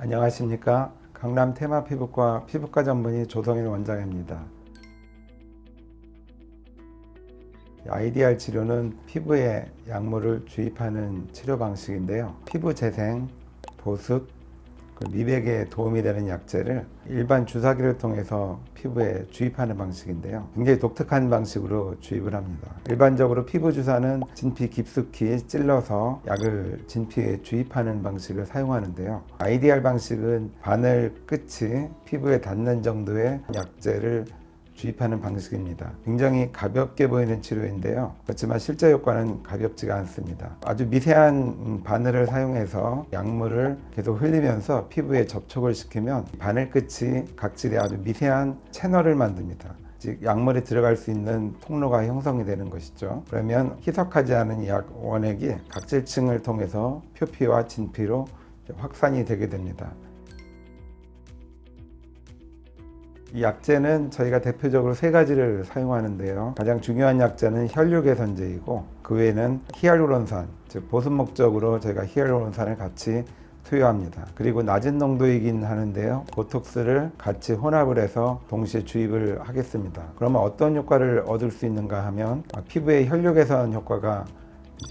안녕하십니까. 강남 테마 피부과 피부과 전문의 조성일 원장입니다. IDR 치료는 피부에 약물을 주입하는 치료 방식인데요. 피부 재생, 보습, 그 미백에 도움이 되는 약제를 일반 주사기를 통해서 피부에 주입하는 방식인데요. 굉장히 독특한 방식으로 주입을 합니다. 일반적으로 피부 주사는 진피 깊숙이 찔러서 약을 진피에 주입하는 방식을 사용하는데요. IDR 방식은 바늘 끝이 피부에 닿는 정도의 약제를 주입하는 방식입니다. 굉장히 가볍게 보이는 치료인데요. 그렇지만 실제 효과는 가볍지가 않습니다. 아주 미세한 음, 바늘을 사용해서 약물을 계속 흘리면서 피부에 접촉을 시키면 바늘 끝이 각질의 아주 미세한 채널을 만듭니다. 즉 약물이 들어갈 수 있는 통로가 형성이 되는 것이죠. 그러면 희석하지 않은 약 원액이 각질층을 통해서 표피와 진피로 확산이 되게 됩니다. 이 약제는 저희가 대표적으로 세 가지를 사용하는데요. 가장 중요한 약제는 혈류 개선제이고 그 외에는 히알루론산, 즉 보습 목적으로 저희가 히알루론산을 같이 투여합니다. 그리고 낮은 농도이긴 하는데요. 보톡스를 같이 혼합을 해서 동시에 주입을 하겠습니다. 그러면 어떤 효과를 얻을 수 있는가 하면 피부의 혈류 개선 효과가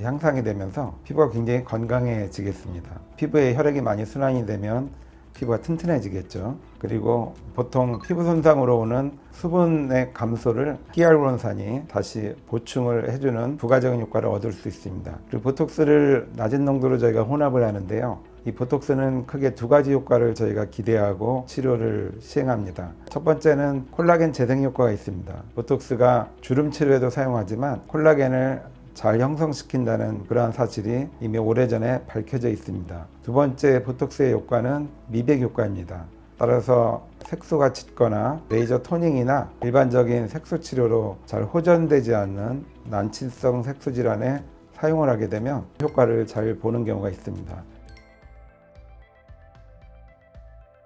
향상이 되면서 피부가 굉장히 건강해지겠습니다. 피부에 혈액이 많이 순환이 되면 피부가 튼튼해지겠죠. 그리고 보통 피부 손상으로 오는 수분의 감소를 히알루론산이 다시 보충을 해주는 부가적인 효과를 얻을 수 있습니다. 그리고 보톡스를 낮은 농도로 저희가 혼합을 하는데요. 이 보톡스는 크게 두 가지 효과를 저희가 기대하고 치료를 시행합니다. 첫 번째는 콜라겐 재생 효과가 있습니다. 보톡스가 주름 치료에도 사용하지만 콜라겐을 잘 형성시킨다는 그러한 사실이 이미 오래전에 밝혀져 있습니다. 두 번째 보톡스의 효과는 미백 효과입니다. 따라서 색소가 짙거나 레이저 토닝이나 일반적인 색소 치료로 잘 호전되지 않는 난치성 색소 질환에 사용을 하게 되면 효과를 잘 보는 경우가 있습니다.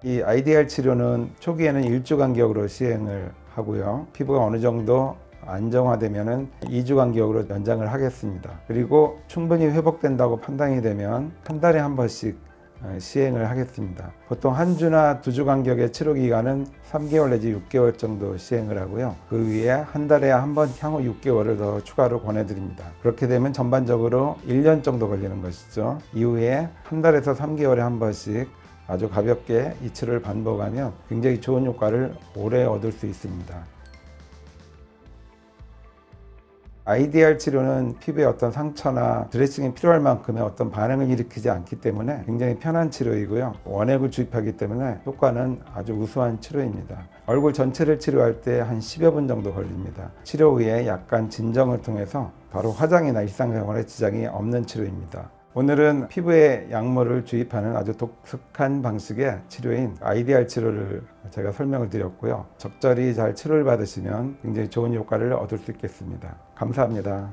이 IDR 치료는 초기에는 일주 간격으로 시행을 하고요. 피부가 어느 정도 안정화되면은 2주 간격으로 연장을 하겠습니다. 그리고 충분히 회복된다고 판단이 되면 한 달에 한 번씩 어, 시행을 하겠습니다. 보통 한 주나 두 주 간격의 치료 기간은 3개월 내지 6개월 정도 시행을 하고요. 그 위에 한 달에 한 번 향후 6개월을 더 추가로 권해드립니다. 그렇게 되면 전반적으로 1년 정도 걸리는 것이죠. 이후에 한 달에서 3개월에 한 번씩 아주 가볍게 이 치료를 반복하면 굉장히 좋은 효과를 오래 얻을 수 있습니다. IDR 치료는 피부에 어떤 상처나 드레싱이 필요할 만큼의 어떤 반응을 일으키지 않기 때문에 굉장히 편한 치료이고요. 원액을 주입하기 때문에 효과는 아주 우수한 치료입니다. 얼굴 전체를 치료할 때 한 10여 분 정도 걸립니다. 치료 후에 약간 진정을 통해서 바로 화장이나 일상생활에 지장이 없는 치료입니다. 오늘은 피부에 약물을 주입하는 아주 독특한 방식의 치료인 IDR 치료를 제가 설명을 드렸고요. 적절히 잘 치료를 받으시면 굉장히 좋은 효과를 얻을 수 있겠습니다. 감사합니다.